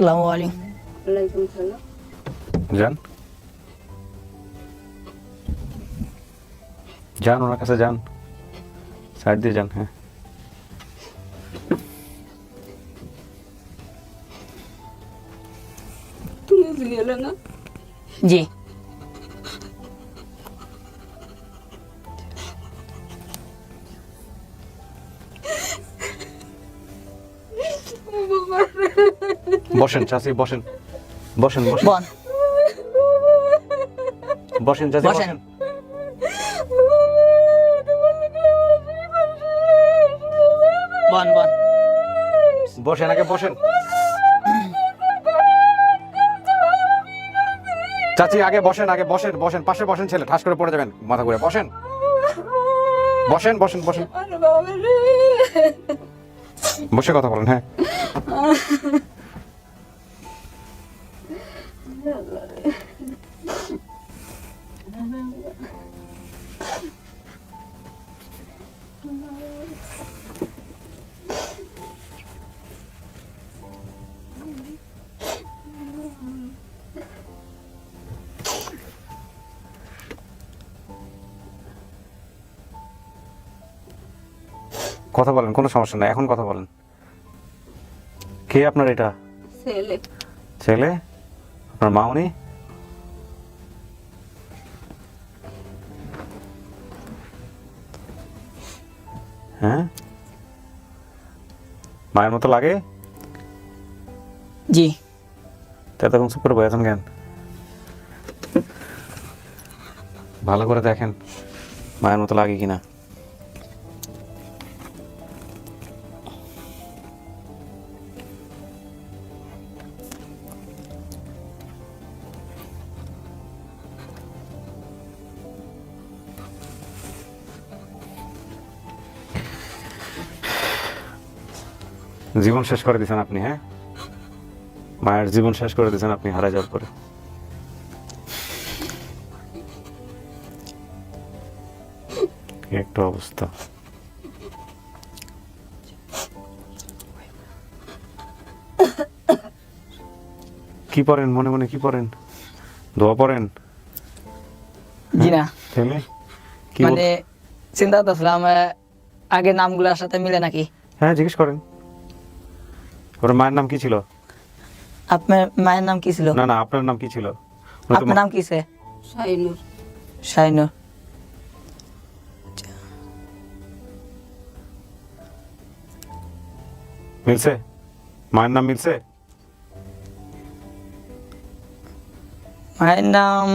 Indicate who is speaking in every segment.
Speaker 1: আসসালামু আলাইকুম
Speaker 2: ওয়ালাইকুম সালাম
Speaker 3: যান যান ওনার কাছে যান সাইড দিয়ে যান হ্যাঁ
Speaker 2: তুমি গেলে না
Speaker 1: জি
Speaker 3: বসেন চাষি বসেন। বসেন বসেন। বসেন চাষি
Speaker 1: বসেন।
Speaker 3: বসেন।
Speaker 1: বন বন।
Speaker 3: বসেন আগে বসেন। চাচি আগে বসেন আগে বসেন বসেন। পাশে বসেন ছেলে ঠাস করে পড়ে যাবেন। মাথা ঘুরে বসেন। বসেন বসেন বসেন। বসে কথা বলেন হ্যাঁ। কথা বলেন কোনো সমস্যা নাই এখন কথা বলেন। কে আপনার এটা?
Speaker 2: ছেলে।
Speaker 3: ছেলে? আপনার মা উনি হ্যাঁ মায়ের মতো লাগে
Speaker 1: জি
Speaker 3: তা তখন চুপ করে বয়েছেন কেন ভালো করে দেখেন মায়ের মতো লাগে কিনা জীবন শেষ করে দিয়েছেন আপনি হ্যাঁ? মায়ের জীবন শেষ করে দিয়েছেন আপনি হারা যাওয়ার পরে। একটা অবস্থা। কি পড়েন? মনে মনে কি পড়েন? দোয়া পড়েন?
Speaker 1: জি না।
Speaker 3: কি
Speaker 1: মানে চিন্তা করতেছিলাম আগের নামগুলোর সাথে মিলে নাকি?
Speaker 3: হ্যাঁ জিজ্ঞেস করেন। ওর মায়ের নাম কি ছিল?
Speaker 1: আপনার মায়ের নাম কি ছিল?
Speaker 3: না না আপনার নাম কি ছিল?
Speaker 1: আপনার
Speaker 3: মা-
Speaker 1: নাম কিসে
Speaker 2: শাইনুর
Speaker 1: শাইনুর
Speaker 3: মিলছে? মায়ের নাম মিলছে?
Speaker 1: মায়ের নাম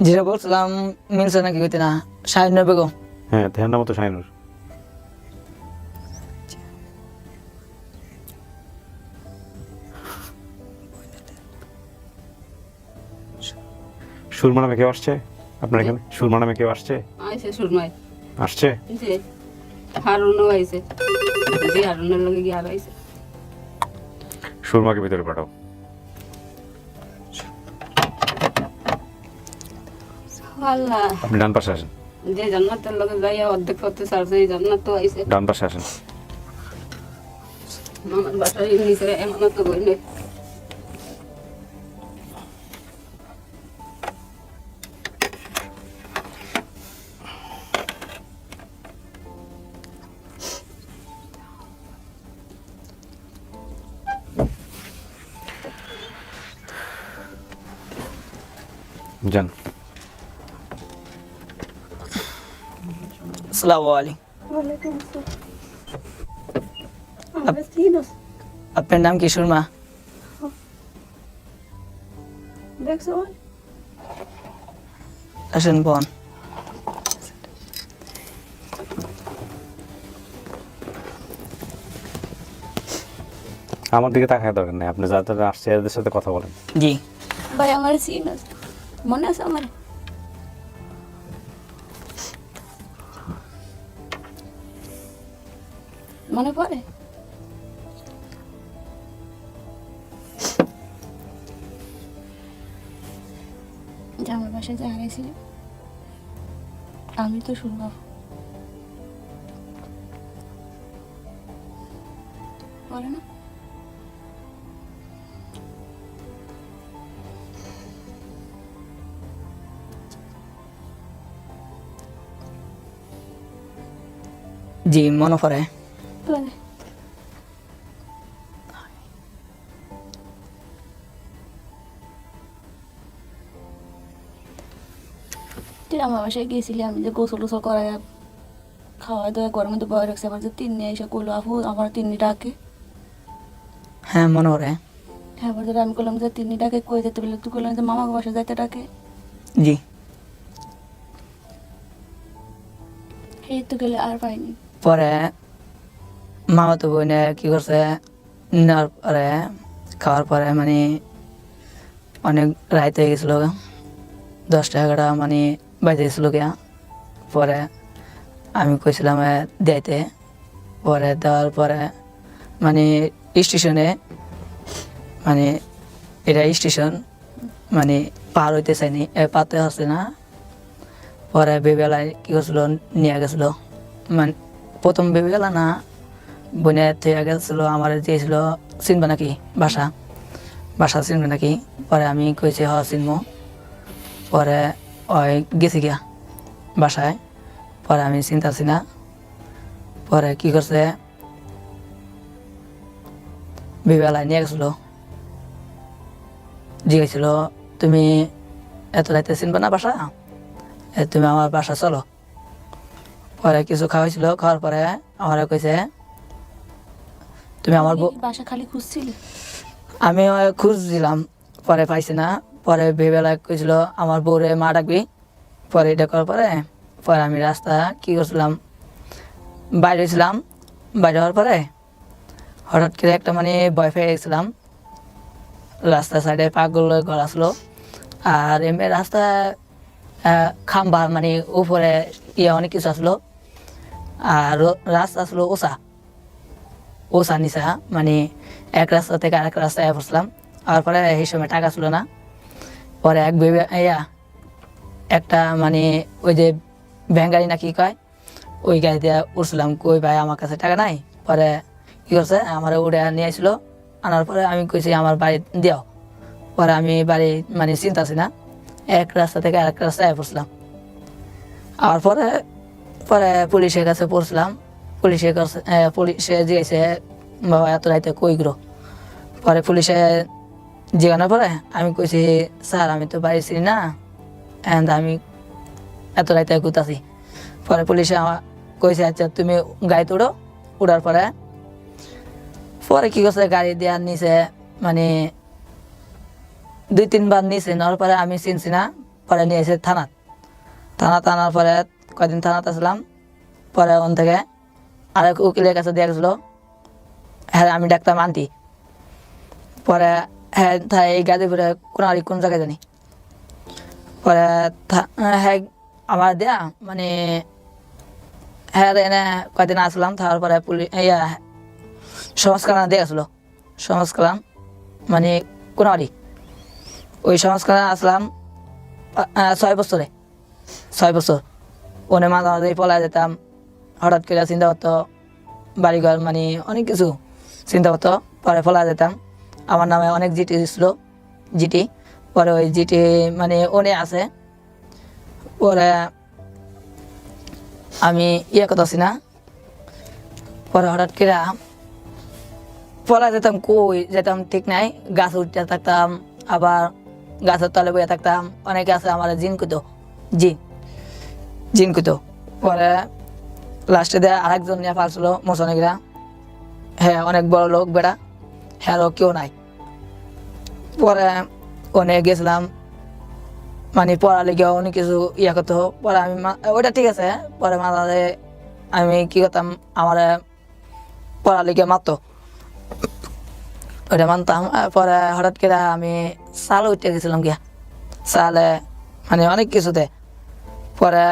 Speaker 1: যেটা বলছিলাম মিলছে নাকি কইতে না? শাহিনুর বেগম।
Speaker 3: হ্যাঁ ধ্যান নাম তো শাইনুর সুরমা নামে কেউ আসছে? আপনার এখানে সুরমা নামে কেউ আসছে?
Speaker 2: সুরমাই।
Speaker 3: আসছে?
Speaker 2: যে হারুনও আইসে যে হারুনের লগে গিয়ে আর আইসে
Speaker 3: সুরমাকে ভিতরে পাঠাও।
Speaker 2: আল্লাহ
Speaker 3: আপনি ডান পাশে আসেন।
Speaker 2: যে জান্নাতের লগে যাইয়া অর্ধেক করতে চারছে এই জান্নাত তো আইসে
Speaker 3: ডান পাশে আসেন।
Speaker 2: আমার বাসায় নিচে এমনত তো
Speaker 1: আসসালামু আলাইকুম। আপনার নাম কি সুরমা? আসেন বোন।
Speaker 3: আমার দিকে তাকায় দরকার নেই আপনি যাদের আসছে এদের সাথে কথা বলেন।
Speaker 1: জি।
Speaker 2: ভাই আমার সিন মনে আছে আমার? মনে পড়ে? যে আমার বাসায় যে হারাইছিল আমি তো শুনব। বলে না।
Speaker 1: জি, মনে পড়ে।
Speaker 4: তুই আমার বাসায় গেছিলি আমি যে গোসল গোসল করাই খাওয়া দাওয়া ঘরের মধ্যে বয় রাখছে আমার যে তিন্নি এসে করল আপু আমার তিন্নি ডাকে।
Speaker 1: হ্যাঁ মনে পড়ে।
Speaker 4: হ্যাঁ ধরে আমি করলাম যে তিন্নি ডাকে কই যেতে? বলে তুই করলাম যে মামাকে বাসা যাইতে ডাকে।
Speaker 1: জি।
Speaker 4: এই তো গেলে আর পাইনি।
Speaker 1: পরে মামা তো বোনে কি করছে নেওয়ার পরে খাওয়ার পরে মানে অনেক রাইত হয়ে গেছিল। দশটা এগারোটা মানে বাজে গেছিল গিয়া। পরে আমি কইছিলাম দিতে পরে দেওয়ার পরে মানে স্টেশনে মানে এটা স্টেশন মানে পার হইতে চাইনি। পাতে হচ্ছে না। পরে বেবেলায় কি করছিল, নিয়ে গেছিল। মানে প্রথম বেবেলা না বোনে থেকে গেছিল, আমার দিয়েছিল, চিনবে নাকি বাসা? বাসা চিনবে নাকি? পরে আমি কইছি, হ চিনবো পরে ওই গেছি গিয়া বাসায়। পরে আমি চিন্তাছি না। পরে কি করছে? বিবেলায় নিয়ে গেছিল। জিজ্ঞেছিল তুমি এত রাইতে চিনবে না বাসা? এ, তুমি আমার বাসা চলো। পরে কিছু খাওয়াইছিল খাওয়ার পরে আমার কইছে তুমি আমার
Speaker 4: বাসা খালি খুঁজছিলি?
Speaker 1: আমি খুঁজছিলাম। পরে পাইছি না। পরে বেবেলা কইছিল আমার বউরে মা ডাকবি? পরে এটা করার পরে পরে আমি রাস্তা কি করছিলাম? বাইরে ছিলাম। বাইরে হওয়ার পরে হঠাৎ করে একটা মানে ভয় পেয়ে গেছিলাম। রাস্তা সাইডে পাগল ঘর আসলো। আর এমনি রাস্তা আহ, খাম্বার মানে উপরে ইয়ে অনেক কিছু আসলো। আর রাস্তা আসলো ওসা। ওসা নিসা মানে এক রাস্তা থেকে আরেক রাস্তায় বসলাম আর পরে এই সময় টাকা ছিল না। পরে এক ইয়া একটা মানে ওই যে ভ্যান গাড়ি না কি কয়, ওই গাড়িতে উঠছিলাম, কই ভাই আমার কাছে টাকা নাই? পরে কী করছে, আমার উড়ে নিয়ে আসলো আনার পরে আমি কইছি, আমার বাড়ি দিও পরে আমি বাড়ি মানে চিন্তাছি না, এক রাস্তা থেকে আরেক রাস্তায় পড়ছিলাম। আর পরে পরে পুলিশের কাছে পড়ছিলাম। পুলিশের কাছে পুলিশে জিজ্ঞেসে, বাবা, এত রাইতে কই গ্রো পরে পুলিশে জিজ্ঞানোর পরে আমি কইছি, স্যার, আমি তো বাড়ি ছিলি না এন্ড আমি এত রাইতে ঘুরতাছি। পরে পুলিশে আমার কইছে আচ্ছা তুমি গাড়িতে উঠো। উড়ার পরে পরে কি করছে, গাড়ি দেওয়ার নিচে মানে দুই তিনবার নিচে নেওয়ার পরে আমি চিনছি না, পরে নিয়ে এসে থানাত। থানা টানার পরে কয়দিন থানাতে আসলাম, পরে ওখান থেকে আরেক উকিলের কাছে দিয়ে গেছিল। হ্যাঁ আমি ডাক্তার আন্টি। পরে হ্যাঁ এই গাজীপুরে কোন আর কোন জায়গায় জানি। পরে হ্যাঁ আমার দেয়া মানে হ্যাঁ এনে কয়দিন আসলাম, তারপরে পুলিশ ইয়া সংস্কার দিয়ে আসলো। সংস্কার মানে কোনারি ওই সংস্কার আসলাম ছয় বছরে। ছয় বছর। ওনে মাঝে মাঝে পলায় যেতাম। হঠাৎ করে চিন্তা করতো, বাড়িঘর মানে অনেক কিছু চিন্তা করতো, পরে পলায় যেতাম। আমার নামে অনেক জিটি ছিল জিটি। পরে ওই জিটি মানে ওনে আছে। পরে আমি ইয়ে করতেছি না। পরে হঠাৎ করে পলা যেতাম কই, যেতাম ঠিক নাই। গাছ উঠতে থাকতাম, আবার গাছের তলে বয়ে থাকতাম। অনেকে আছে আমার জিন কুতো জিন জিন কুতো পরে লাস্টে দিয়ে আরেকজন নিয়ে পারছিল মোসনিকরা হ্যাঁ অনেক বড় লোক বেড়া। হ্যাঁ কেউ নাই। পরে অনেক গেছিলাম। মানে পড়ালেখা অনেক কিছু ইয়ে করতে পরে আমি ওইটা ঠিক আছে। পরে মাঝে আমি কি করতাম, আমার পড়ালেখা মারতো। ওইটা মানতাম। পরে হঠাৎ করে আমি সাল উঠতে গেছিলাম গিয়া। সালে মানে অনেক কিছুতে। পরে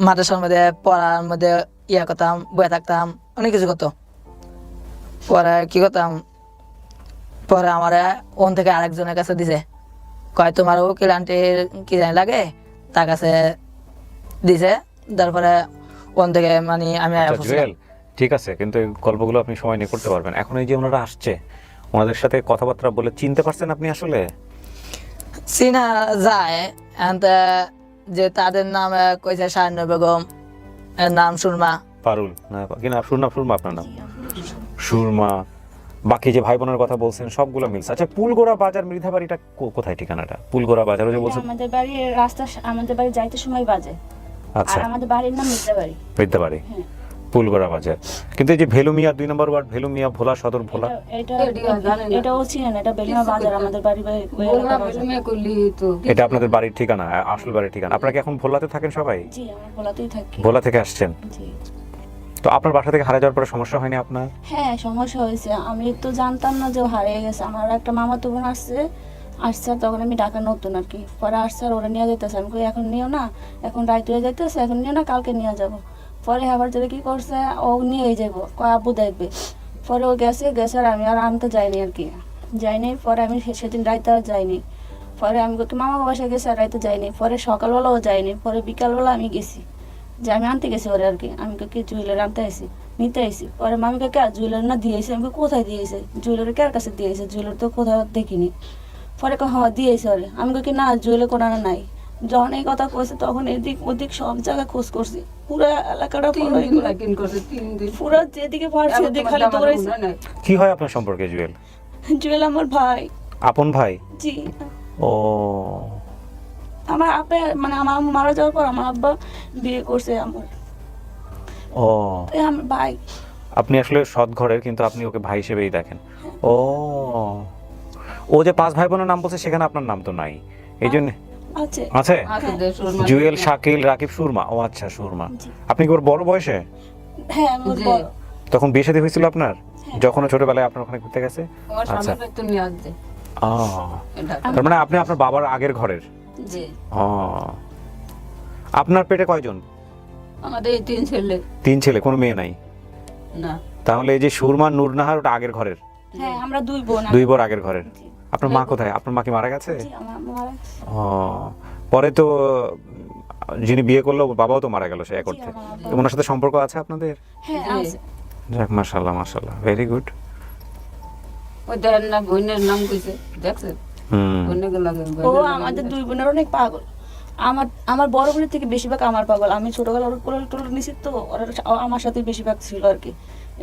Speaker 1: মাদ্রাসার মধ্যে পড়ার মধ্যে ইয়া করতাম, বয়ে থাকতাম, অনেক কিছু করতো। পরে কি করতাম পরে আমার ওন থেকে আরেকজনের কাছে দিছে। কয় তোমার উকিল আন্টির কি জানি লাগে? তার কাছে দিছে। তারপরে ওন থেকে মানে আমি
Speaker 3: আচ্ছা, ঠিক আছে কিন্তু এই গল্পগুলো আপনি সময় নিয়ে করতে পারবেন। এখন এই যে ওনারা আসছে ওনাদের সাথে কথাবার্তা বলে চিনতে পারছেন আপনি আসলে?
Speaker 1: চিনা যায়। যে তাদের নাম কইছে শাহিনুর বেগম এর নাম সুরমা।
Speaker 3: পারুল। না কি না সুরমা সুরমা আপনার নাম? সুরমা। বাকি যে ভাই বোনের কথা বলছেন সবগুলো মিলছে। আচ্ছা পুলগোড়া বাজার মৃধাবাড়িটা কো- কোথায় ঠিকানাটা? পুলগোড়া বাজার ওই যে বলছেন
Speaker 4: আমাদের বাড়ির রাস্তা আমাদের বাড়ি যাইতে সময় বাজে। আর
Speaker 3: আচ্ছা
Speaker 4: আমাদের বাড়ির নাম মির্জা বাড়ি
Speaker 3: মৃধাবাড়ি।
Speaker 4: হ্যাঁ।
Speaker 3: পুলগোড়া বাজার। কিন্তু এই যে ভেলুমিয়া দুই নম্বর ওয়ার্ড ভেলুমিয়া ভোলা সদর ভোলা?
Speaker 4: এটা
Speaker 2: এটা জানে না।
Speaker 4: চিনেন এটা বেলুনা বাজার আমাদের বাড়ি বাড়ি-
Speaker 3: এটা আপনাদের বাড়ির ঠিকানা আসল বাড়ির ঠিকানা। আপনারা কি এখন ভোলাতে থাকেন সবাই?
Speaker 4: জি আমার ভোলাতেই থাকি।
Speaker 3: ভোলা থেকে আসছেন?
Speaker 4: জি।
Speaker 3: তো আপনার বাসা থেকে হারিয়ে যাওয়ার পরে সমস্যা হয়নি আপনার?
Speaker 4: হ্যাঁ সমস্যা হয়েছে। আমি তো জানতাম না যে হারিয়ে গেছে। আমার একটা মামা তো বোন আসছে আসছে, তখন আমি ঢাকা নতুন আর কি। পরে আসছে আর ওরা নিয়ে যেতেছে আমি কই, এখন নিও না, এখন রাইত হয়ে যাইতেছে, এখন নিও না, কালকে নিয়ে যাব। পরে আবার যেটা কি করছে, ও নিয়েই যাব কয়, আব্বু দেখবে। পরে ও গেছে গেছে আর আমি আর আনতে যাইনি আর কি। যাইনি, পরে আমি সেদিন রাইতে আর যাইনি। পরে আমি মামা বাসায় গেছে আর রাইতে যাইনি। পরে সকালবেলাও যাইনি, পরে বিকালবেলা আমি গেছি। যে আমি আনতে গেছি ওরে আর কি। আমি কি জুয়েলারি আনতে আসি নিতে আইসি পরে মামি কাকে জুয়েলারি না দিয়েছে আমি কোথায় দিয়েছে জুয়েলারি কার কাছে দিয়েছে জুয়েলারি তো কোথাও দেখিনি। পরে কয় হ্যাঁ দিয়েছে ওরে। আমি কি না জুয়েলারি কোনানো নাই। যখন এই কথা কইছে তখন এদিক ওদিক সব জায়গায় খোঁজ করছি। পুরো এলাকাটা পুরো পুরো যেদিকে পারছি ওদিকে খালি দৌড়াইছে।
Speaker 3: কি হয় আপনার সম্পর্কে জুয়েল?
Speaker 4: জুয়েল আমার ভাই।
Speaker 3: আপন ভাই?
Speaker 4: জি।
Speaker 3: ও।
Speaker 4: আমার আপে মানে আমার আম্মু মারা যাওয়ার পর আমার আব্বা বিয়ে করছে আমার।
Speaker 3: ও।
Speaker 4: এই আমার ভাই।
Speaker 3: আপনি আসলে সৎ ঘরের কিন্তু আপনি ওকে ভাই হিসেবেই দেখেন। ও। ও যে পাঁচ ভাই বোনের নাম বলছে সেখানে আপনার নাম তো নাই। এই জন্য
Speaker 4: আছে।
Speaker 3: আছে? জুয়েল শাকিল রাকিব সুরমা। ও আচ্ছা সুরমা। আপনি কি ওর বড় বয়সে?
Speaker 4: হ্যাঁ ওর বড়।
Speaker 3: তখন বিয়ে শাদী হয়েছিল আপনার? যখন ছোটবেলায় আপনার ওখানে ঘুরতে গেছে?
Speaker 2: আমার
Speaker 3: আচ্ছা। তার মানে আপনি আপনার বাবার আগের ঘরের?
Speaker 2: জি।
Speaker 3: ও। আপনার পেটে কয়জন?
Speaker 2: আমাদের এই তিন ছেলে।
Speaker 3: তিন ছেলে কোনো মেয়ে নাই?
Speaker 2: না।
Speaker 3: তাহলে এই যে সুরমা নূরনাহার ওটা আগের ঘরের?
Speaker 4: হ্যাঁ আমরা দুই বোন
Speaker 3: দুই বর আগের ঘরের। আপনার মা কোথায়? আপনার মা কি মারা গেছে?
Speaker 4: জি, আমার আম্মু মারা গেছে।
Speaker 3: ও। পরে তো যিনি বিয়ে করল বাবাও তো মারা গেল সে এক অর্থে। তো ওনার সাথে সম্পর্ক আছে আপনাদের?
Speaker 4: হ্যাঁ আছে।
Speaker 3: যাক মাশাল্লাহ মাশাল্লাহ ভেরি গুড
Speaker 2: ওই দেন না বোনের নাম কইছে দেখছেন?
Speaker 4: ও আমাদের দুই বোনের অনেক পাগল। আমার আমার বড় বোনের থেকে বেশিরভাগ আমার পাগল। আমি ছোটবেলা ওর কোলে টোলে নিছি তো ওরা আমার সাথে বেশিরভাগ ছিল আর কি।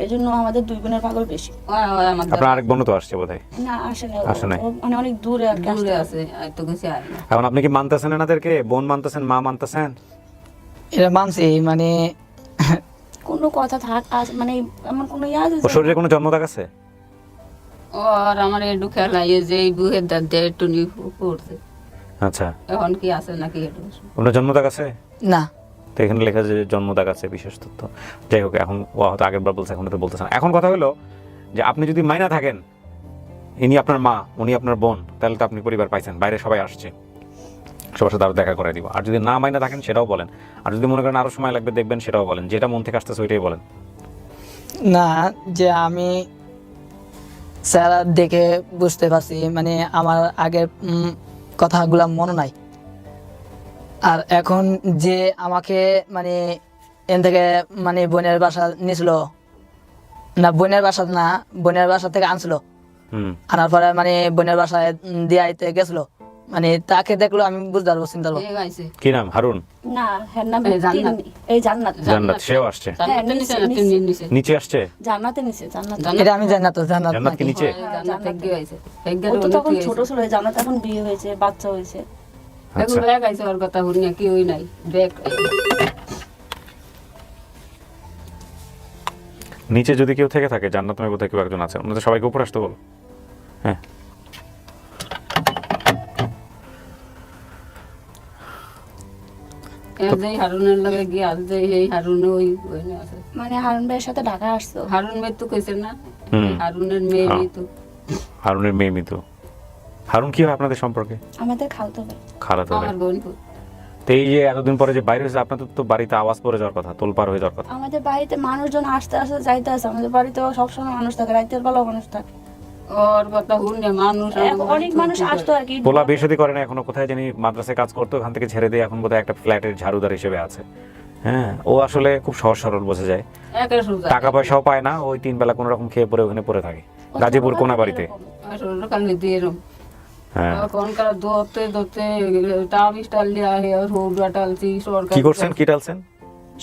Speaker 4: এই জন্য আমাদের দুই বোনের পাগল বেশি।
Speaker 3: আপনার আরেক বোনও তো আসছে বোধহয়?
Speaker 4: না আসে না।
Speaker 3: আসে।
Speaker 4: ও মানে অনেক দূরে আর কি
Speaker 2: দূরে আছে আর তো গেছে আর
Speaker 3: এখন আপনি কি মানতেছেন এনাদেরকে? বোন মানতেছেন মা মানতেছেন?
Speaker 1: এটা মানছি মানে
Speaker 4: কোনো কথা থাক মানে এমন কোনো ইয়ে আছে
Speaker 3: শরীরে কোনো জন্মদাগ আছে?
Speaker 2: আর আমার একটু খেলা ইয়ে যে এই বুহের দাঁত দিয়ে একটু নিয়ে পড়ছে
Speaker 3: আচ্ছা।
Speaker 2: এখন কি আছে নাকি একটু
Speaker 3: কোনো জন্মদাগ আছে?
Speaker 1: না।
Speaker 3: তো এখানে লেখা আছে যে জন্মদাগ আছে বিশেষ তথ্য। যাই হোক এখন ও হয়তো আগের বার বলছে এখন তো বলতেছে না। এখন কথা হলো যে আপনি যদি মাইনা থাকেন ইনি আপনার মা উনি আপনার বোন তাহলে তো আপনি পরিবার পাইছেন বাইরে সবাই আসছে। সবার সাথে আরও দেখা করে দিব। আর যদি না মাইনা থাকেন সেটাও বলেন। আর যদি মনে করেন আরও সময় লাগবে দেখবেন সেটাও বলেন। যেটা মন থেকে আসতেছে ওইটাই বলেন।
Speaker 1: না যে আমি স্যার দেখে বুঝতে পারছি মানে আমার আগের কথাগুলা মনে নাই। আর এখন যে আমাকে মানে এন থেকে মানে বোনের বাসা নিয়েছিল না বোনের বাসা না বোনের বাসা থেকে আনছিল। আনার পরে মানে বোনের বাসায় দিয়ে আইতে গেছিল। মানে তাকে দেখল আমি বুঝতে পারব চিন্তা
Speaker 3: কি নাম? হারুন?
Speaker 4: না হ্যার
Speaker 2: এই জান্নাত।
Speaker 4: জান্নাত।
Speaker 3: জান্নাত সেও আসছে।
Speaker 2: নিচে না তিন দিন নিচে।
Speaker 3: নিচে? আসছে?
Speaker 4: জান্নাতে নিছে জান্নাত।
Speaker 2: জান্নাত-
Speaker 1: এটা আমি জানি জান্নাত
Speaker 3: জান্নাত কি নিচে?
Speaker 2: জান্নাত থেকে গাইছে
Speaker 4: ও তো তখন ছোট ছিল জান্নাত এখন বিয়ে হয়েছে বাচ্চা হয়েছে।
Speaker 3: আচ্ছা।
Speaker 2: এখন ব্যাগ আইছে ওর কথা শুনি কি হই নাই। ব্যাগ
Speaker 3: নিচে যদি কেউ থেকে থাকে জান্নাত নামে বোধহয় কেউ একজন আছে। ওনাদের সবাইকে উপরে আসতে বল। হ্যাঁ।
Speaker 2: যেই হারুনের লাগে গিয়ে আজ যে এই ওই ওই আছে।
Speaker 4: মানে হারুন ভাইয়ের সাথে ঢাকা আসতো
Speaker 2: হারুন মেয়ে তো কইছে না হারুনের মেয়ে
Speaker 3: হ্যাঁ। হারুনের মেয়ে মিতু। হারুন কি হয় আপনাদের সম্পর্কে?
Speaker 4: আমাদের খালতো ভাই।
Speaker 3: খালাতো ভাই।
Speaker 2: আমার বোন তো।
Speaker 3: তো এই যে এতদিন পরে যে বাইরে হয়েছে আপনাদের তো বাড়িতে আওয়াজ পড়ে যাওয়ার কথা তোলপার হয়ে যাওয়ার কথা।
Speaker 4: আমাদের বাড়িতে মানুষজন আসতে আসতে যাইতে আসে। আমাদের বাড়িতে সবসময় মানুষ থাকে রাতের বেলাও মানুষ থাকে। অনেক মানুষ আসতো আর কি।
Speaker 3: পোলা বেসদি করে না এখনও কোথায় জানি মাদ্রাসায় কাজ করতো ওখান থেকে ছেড়ে দিয়ে এখন বোধহয় একটা ফ্ল্যাটের ঝাড়ুদার হিসেবে আছে। হ্যাঁ ও আসলে খুব সহজ সরল বোঝা যায়। টাকা পয়সাও পায় না ওই তিন বেলা কোনো রকম খেয়ে পরে ওখানে পড়ে থাকে। গাজীপুর কোনা বাড়িতে হ্যাঁ কি করছেন? কি টালছেন?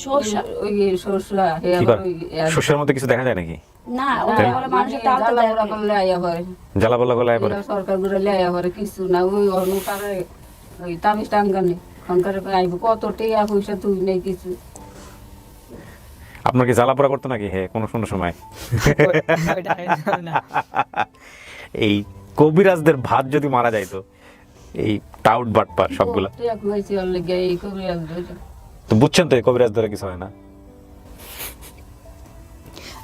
Speaker 4: সর্ষা
Speaker 2: ওই সরষা হে
Speaker 3: কি
Speaker 2: আবার
Speaker 3: করে
Speaker 2: ওই
Speaker 3: শস্যের মধ্যে কিছু দেখা যায় নাকি?
Speaker 4: না মানুষের টালতে
Speaker 2: জ্বালা হয়।
Speaker 3: বলা গলায় পরে
Speaker 2: সরকারগুলো আইয়া হয় কিছু না ওই অনুটারে ওই তামিজ টাঙ্গানি। সংকারে আইব কত টিয়া পয়সা তুই নেই কিছু?
Speaker 3: আপনার কি জ্বালা পোড়া করতো নাকি? হে কোনো কোনো সময়। এই কবিরাজদের ভাত যদি মারা যাইতো এই টাউট বাটপার সবগুলা।
Speaker 2: এই
Speaker 3: তো বুঝছেন তো কবিরাজ ধরে কিছু হয় না।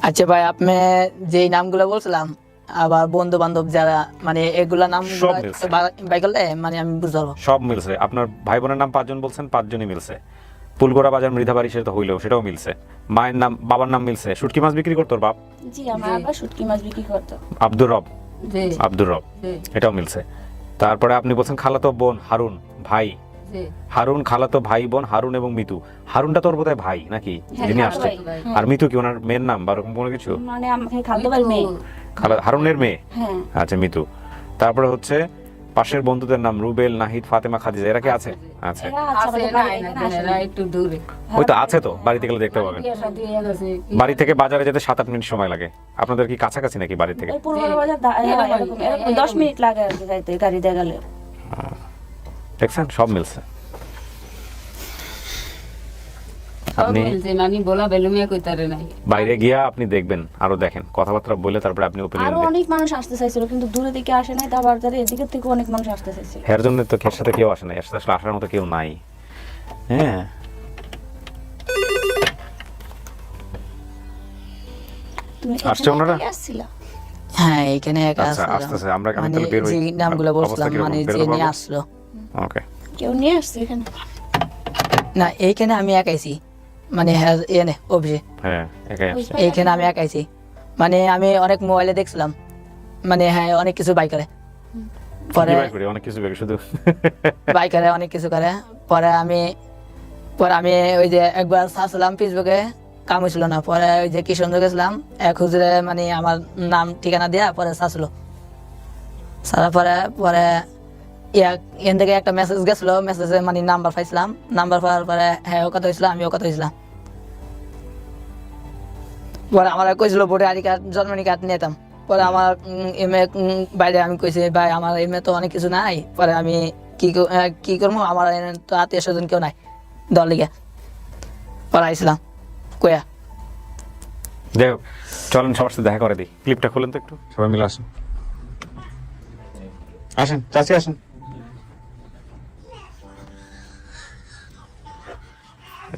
Speaker 1: আচ্ছা ভাই আপনি যেই নামগুলো বলছিলাম আবার বন্ধু বান্ধব যারা মানে এগুলা নাম
Speaker 3: সব মিলছে।
Speaker 1: বাই মানে আমি বুঝতে পারব।
Speaker 3: সব মিলছে। আপনার ভাই বোনের নাম পাঁচজন বলছেন পাঁচজনই মিলছে। ফুলগোড়া বাজার মৃধাবাড়ি সেটা তো হইলেও সেটাও মিলছে। মায়ের নাম বাবার নাম মিলছে। শুটকি মাছ বিক্রি করতো বাপ?
Speaker 4: জি আমার আবার শুটকি মাছ বিক্রি করতো।
Speaker 3: আব্দুর রব।
Speaker 2: যে
Speaker 3: আব্দুর রব।
Speaker 2: যে
Speaker 3: এটাও মিলছে। তারপরে আপনি বলছেন খালাতো বোন হারুন ভাই।
Speaker 2: যে
Speaker 3: হারুন খালাতো ভাই বোন হারুন এবং মিতু। হারুনটা তোর বোধহয় ভাই নাকি?
Speaker 4: হ্যাঁ,
Speaker 3: যিনি
Speaker 4: হ্যাঁ,
Speaker 3: আসছে আর মিতু কি ওনার মেয়ের নাম? বা কোনো কিছু?
Speaker 4: মানে ভাই মেয়ে।
Speaker 3: খালা হারুনের মেয়ে?
Speaker 4: হ্যাঁ।
Speaker 3: আচ্ছা মিতু। তারপরে হচ্ছে পাশের বন্ধুদের নাম রুবেল নাহিদ ফাতেমা খাদিজা। এরা কি আছে? আচ্ছা
Speaker 4: আছে
Speaker 2: আছে না
Speaker 4: বাড়ি এখানে আসে
Speaker 2: এরা একটু দূরে।
Speaker 3: ওই তো আছে তো বাড়িতে গেলে দেখতে পাবেন।
Speaker 2: হয়ে
Speaker 3: বাড়ি থেকে বাজারে যেতে সাত আট মিনিট সময় লাগে। আপনাদের কি কাছাকাছি নাকি বাড়ি থেকে?
Speaker 4: দশ মিনিট লাগে আর কি যাইতে গাড়ি দিয়ে গেলে
Speaker 3: দেখছেন? সব মিলছে। আপনি
Speaker 2: মানে বলা বেলুমিয়া কইতারে নাই।
Speaker 3: বাইরে গিয়া আপনি দেখবেন আরও দেখেন। কথাবার্তা বলে তারপরে আপনি আরও
Speaker 4: অনেক মানুষ আসতে চাইছিল কিন্তু দূরে থেকে আসে নাই তারপর যারা এদিকের থেকে অনেক মানুষ আসতে চাইছিল।
Speaker 3: এর জন্য তো এর সাথে কেউ আসে না এর সাথে আসার মতো কেউ নাই। হ্যাঁ।
Speaker 4: তুমি
Speaker 3: আসছে ওনারা?
Speaker 1: হ্যাঁ এখানে একা
Speaker 3: আচ্ছা, আমরা- আমি
Speaker 1: মানে
Speaker 3: তাহলে বের হই।
Speaker 1: নামগুলো বলছিলাম মানে
Speaker 3: বেরোতে
Speaker 1: যে নিয়ে আসলো।
Speaker 3: ওকে
Speaker 4: কেউ নিয়ে আসছে এখানে
Speaker 1: না এইখানে আমি একাইছি মানে হ্যাঁ এনে অফিসে
Speaker 3: হ্যাঁ একাই
Speaker 1: এইখানে আমি একাইছি মানে আমি অনেক মোবাইলে দেখছিলাম মানে হ্যাঁ অনেক কিছু বাই করে পরে
Speaker 3: কি বাই করি? অনেক কিছু শুধু
Speaker 1: বাই করে অনেক কিছু করে পরে আমি পরে আমি ওই যে একবার ছাড়ছিলাম ফেসবুকে কাম হয়েছিল না পরে ওই যে কিশোরগঞ্জ গেছিলাম এক হুজুরে মানে আমার নাম ঠিকানা দেয়া পরে ছাড়ছিল ছাড়ার পরে পরে এখান থেকে একটা মেসেজ গেছিল মেসেজে মানে নাম্বার পাইছিলাম। নাম্বার পাওয়ার পরে হ্যাঁ ও কথা হয়েছিল আমিও কথা হয়েছিলাম পরে আমার কইছিল ভোটার আইডি কার্ড জন্মনি কার্ড নিতাম। পরে আমার এমএ বাইরে আমি কইছি ভাই আমার এমএ তো অনেক কিছু নাই। পরে আমি কি কি করব আমার তো আত্মীয় স্বজন কেউ নাই? দল লিগে পরে আইছিলাম কয়া।
Speaker 3: যাই হোক চলেন সবার সাথে দেখা করে দিই। ক্লিপটা খুলেন তো একটু। সবাই মিলে আসুন। আসেন চাচি আসেন।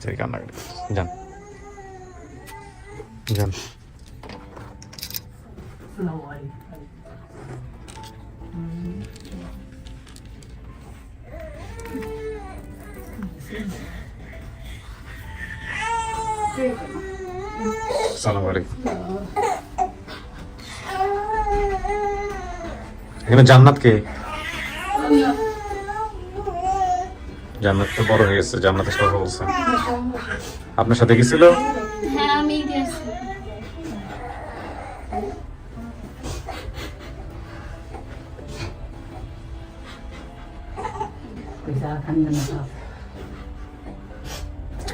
Speaker 3: আচ্ছা এই কান্না করে যান যান সালাম আলাইকুম এখানে জান্নাত কে জান্নাত তো বড় হয়ে গেছে কথা বলছে। আপনার সাথে কি ছিল
Speaker 4: হ্যাঁ আমি গেছি।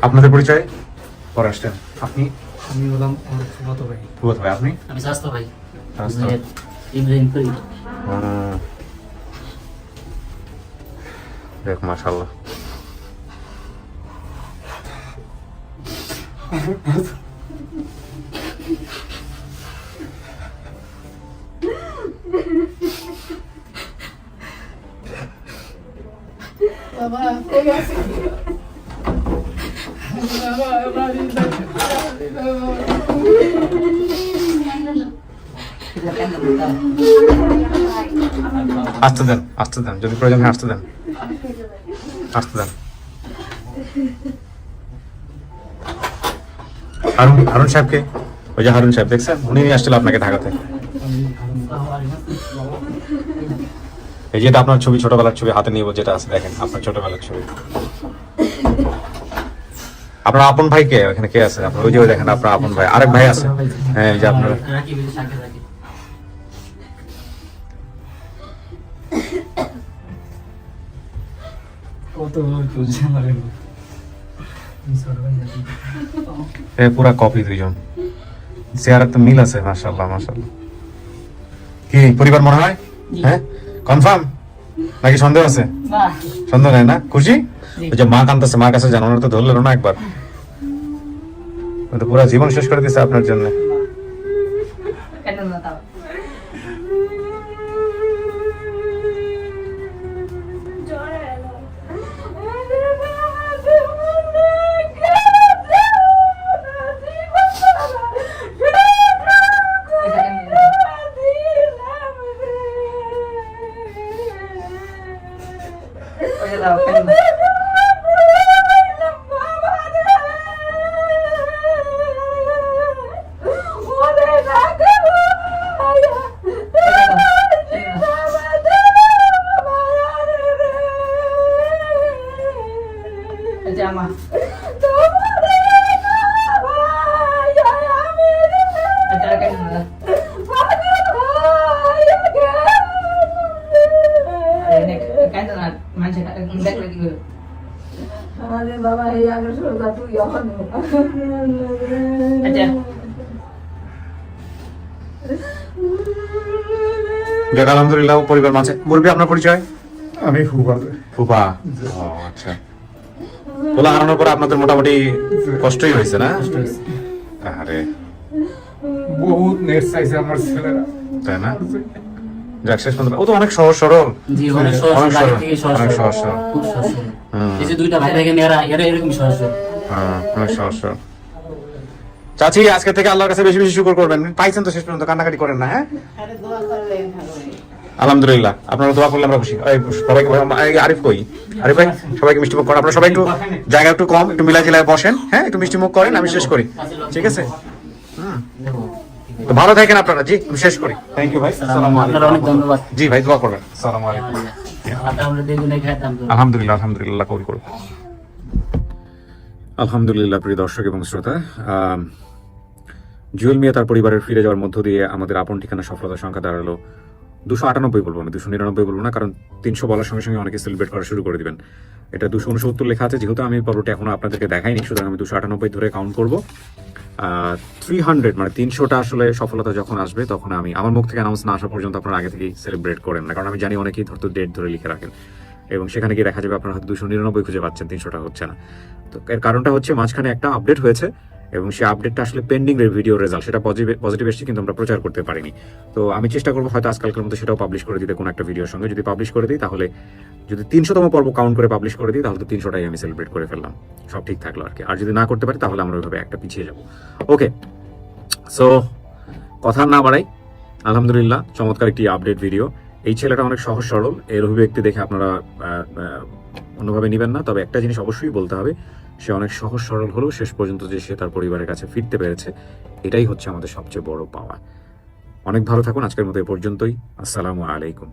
Speaker 3: আপনাদের পরিচয়? পরে আসছেন আপনি?
Speaker 5: আমি আমার ফুফাতো ভাই।
Speaker 3: ভাই আপনি?
Speaker 6: আমি স্বাস্থ্য ভাই। ইব্রাহিম
Speaker 3: দেখ মাশাল্লাহ আসতে দেন আসতে দেন যদি প্রয়োজন হয় আসতে দেন আসতে দেন হারুন হারুন সাহেবকে? ওই যে হারুন সাহেব, দেখছেন? উনি নিয়ে আসছিল আপনাকে ঢাকাতে। এই যেটা আপনার ছবি, ছোটবেলার ছবি হাতে নিয়ে যেটা আছে, দেখেন, আপনার ছোটবেলার ছবি। আপনার আপন ভাই কে? ওখানে কে আছে? আপনার ওই যে দেখেন, আপনার আপন ভাই। আরেক ভাই আছে। হ্যাঁ এই যে আপনার
Speaker 5: কত তুলছে
Speaker 3: এ পুরা কপি দুইজন। চেহারা তো মিল আছে মাশাআল্লাহ মাশাআল্লাহ। কি পরিবার মনে হয়? হ্যাঁ? কনফার্ম নাকি সন্দেহ আছে? সন্দেহ নাই না? খুশি? ওই যে মা কান্দাছে মার কাছে জানানোর তো ধরলেন না একবার। পুরা জীবন শেষ করে দিছে আপনার জন্য।
Speaker 1: কেন না মানুষ দেখলে কি হবে
Speaker 2: আরে বাবা এই আগে সরকার তুই এখন
Speaker 1: আচ্ছা
Speaker 3: যাক আলহামদুলিল্লাহ পরিবার মাঝে। মুরবি আপনার পরিচয়?
Speaker 5: আমি ফুবা
Speaker 3: ফুপা আচ্ছা। পোলা হারানোর পর আপনাদের মোটামুটি কষ্টই হয়েছে না? আরে।
Speaker 5: বহুত নেট চাইছে আমার ছেলেরা।
Speaker 3: তাই না? যাক শেষ পর্যন্ত ও তো অনেক সহজ সরল।
Speaker 6: জি অনেক সহজ
Speaker 3: সরল,
Speaker 6: সহজ
Speaker 3: অনেক
Speaker 6: সরল।
Speaker 3: সহজ সরল।
Speaker 6: খুব সহজ সরল। এই যে দুইটা ভাই এরা এরা এরকম সহজ সরল।
Speaker 3: হ্যাঁ, অনেক সহজ সরল। চাচি আজকে থেকে আল্লাহর কাছে বেশি বেশি শুকর করবেন। পাইছেন তো শেষ পর্যন্ত কান্নাকাটি করেন না হ্যাঁ? আলহামদুলিল্লাহ আপনারা দোয়া করলে আমরা খুশি। সবাইকে আরিফ কই? আরিফ ভাই সবাইকে মিষ্টি মুখ করেন। আপনারা সবাই একটু জায়গা একটু কম একটু মিলা জিলায় বসেন হ্যাঁ? একটু মিষ্টি মুখ করেন আমি শেষ করি। ঠিক আছে? ভালো থাকেন আপনারা। জি আমি শেষ করি। থ্যাংক ইউ ভাই। আসসালামু
Speaker 6: আপনার অনেক ধন্যবাদ।
Speaker 3: জি ভাই দোয়া করবেন। আসসালামু আলাইকুম। আলহামদুলিল্লাহ। আলহামদুলিল্লাহ কবুল করুন। আলহামদুলিল্লাহ প্রিয় দর্শক এবং শ্রোতা জুয়েল মিয়া তার পরিবারের ফিরে যাওয়ার মধ্য দিয়ে আমাদের আপন ঠিকানা সফলতার সংখ্যা দাঁড়াল। দুশো আটানব্বই বলব আমি দুশো নিরানব্বই বলব না, কারণ তিনশো বলার সঙ্গে সঙ্গে অনেকে সেলিব্রেট করা শুরু করে দিবেন। এটা দুশো উনসত্তর লেখা আছে, যেহেতু আমি পর্বটি এখনও আপনাদেরকে দেখাইনি, সুতরাং আমি দুশো আটানব্বই ধরে কাউন্ট করব। থ্রি হান্ড্রেড মানে তিনশোটা আসলে সফলতা যখন আসবে, তখন আমি আমার মুখ থেকে অ্যানাউন্স না আসা পর্যন্ত আপনারা আগে থেকেই সেলিব্রেট করেন না, কারণ আমি জানি অনেকেই ধরতো ডেট ধরে লিখে রাখেন। এবং সেখানে গিয়ে দেখা যাবে আপনার হয়তো দুশো নিরানব্বই খুঁজে পাচ্ছেন, তিনশোটা হচ্ছে না। তো এর কারণটা হচ্ছে মাঝখানে একটা আপডেট হয়েছে এবং সেই আপডেটটা আসলে পেন্ডিং ভিডিও রেজাল্ট সেটা পজিটিভ এসেছে কিন্তু আমরা প্রচার করতে পারিনি। তো আমি চেষ্টা করব হয়তো আজকালকার মধ্যে সেটাও পাবলিশ করে দিতে কোনো একটা ভিডিওর সঙ্গে। যদি পাবলিশ করে দিই তাহলে, যদি তিনশোতম পর্ব কাউন্ট করে পাবলিশ করে দিই তাহলে তো তিনশোটাই আমি সেলিব্রেট করে ফেললাম। সব ঠিক থাকল আর কি। আর যদি না করতে পারি তাহলে আমরা ওইভাবে একটা পিছিয়ে যাব। ওকে সো কথা না বাড়াই, আলহামদুলিল্লাহ, চমৎকার একটি আপডেট ভিডিও এই ছেলেটা অনেক সহজ সরল। এর অভিব্যক্তি দেখে আপনারা অন্যভাবে নেবেন না, তবে একটা জিনিস অবশ্যই বলতে হবে, সে অনেক সহজ সরল হলেও শেষ পর্যন্ত যে সে তার পরিবারের কাছে ফিরতে পেরেছে, এটাই হচ্ছে আমাদের সবচেয়ে বড় পাওয়া। অনেক ভালো থাকুন, আজকের মতো এ পর্যন্তই। আসসালামু আলাইকুম।